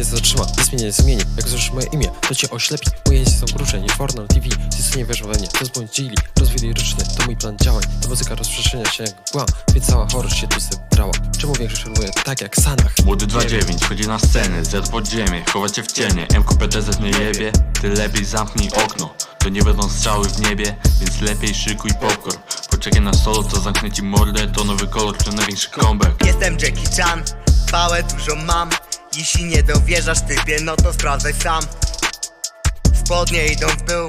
nie zatrzyma, nic mnie nie zmieni. Jak zruszysz moje imię, to cię oślepi. Pojęci są krusze, niż Forno TV Wszyscy nie wierzą we mnie, to zbłądzili Rozwili ryczny, to mój plan działań. Ta muzyka rozprzestrzenia się jak mgła Więc cała chorość się tu zebrała. Czemu większość filmuje tak jak Sanach? Młody 2-9 wchodzi na scenę, zjadł pod ziemię, chowa cię w cienie. MQPTZ nie jebie, ty lepiej zamknij okno. To nie będą strzały w niebie, więc lepiej szykuj popcorn. Poczekaj na solo, co zamknę ci mordę, to nowy kolor, to największy comeback. Jestem Jackie Chan, pałę dużo mam Jeśli nie dowierzasz typie, no to sprawdzaj sam. Spodnie idą w dół,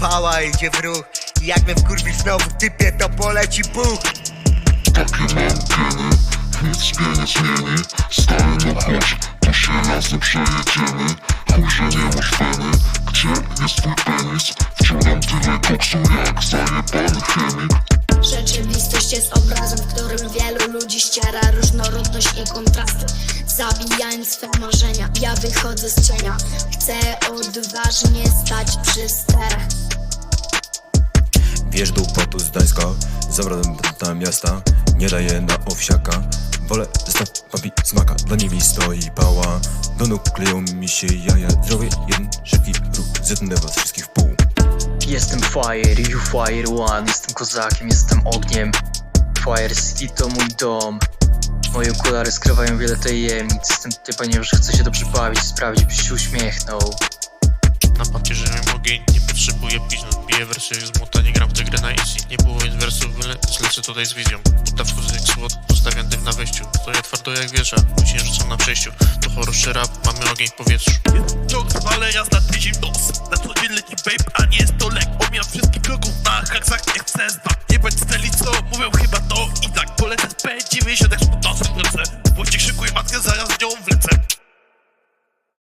pała idzie w ruch. Jak mnie wkurwisz znowu typie, to poleci buch Takie mam geny, nic mnie nie zmieni. Stary no chodź, to się razem przejedziemy Chuj, że nie masz weny, gdzie jest twój penis? Wciągam tyle koksu jak zajebany chemik. Rzeczywistość jest obrazem, w którym wielu ludzi ściera różnorodność i kontrasty Zabijając swe marzenia, ja wychodzę z cienia. Chcę odważnie stać przy sterach. Wierz do upotu z Gdańska Zawrotem na miasta. Nie daję na owsiaka Wolę zestaw papi smaka. Dla nimi stoi pała Do nóg kleją mi się jaja. Zrobię jeden szybki ruch Zetnę was wszystkich w pół. Jestem Fire, you Fire One, jestem kozakiem, jestem ogniem. Fire City to mój dom Moje okulary skrywają wiele tajemnic Jestem tutaj, ponieważ chcę się dobrze bawić, sprawić, byś się uśmiechnął. Na papierze miałem ogień, nie potrzebuję piznut Biję wersję z muta, nie gram w tę grę na easy Nie było więc wersów, wyle, zlecę tutaj z wizją. Buta wchodzę jak słod, postawiam dym na wejściu. Stoję twardo jak wieża, rzucam na przejściu. To choroszy rap, mamy ogień w powietrzu. Ciąg zwalę, jazda tydzień nos Na co dzień leci vape, a nie jest to lek. Omijam wszystkich kroków na haksach, nie chcę zna Nie bądź steli, co mówią chyba to i tak Polecę z P90 jak z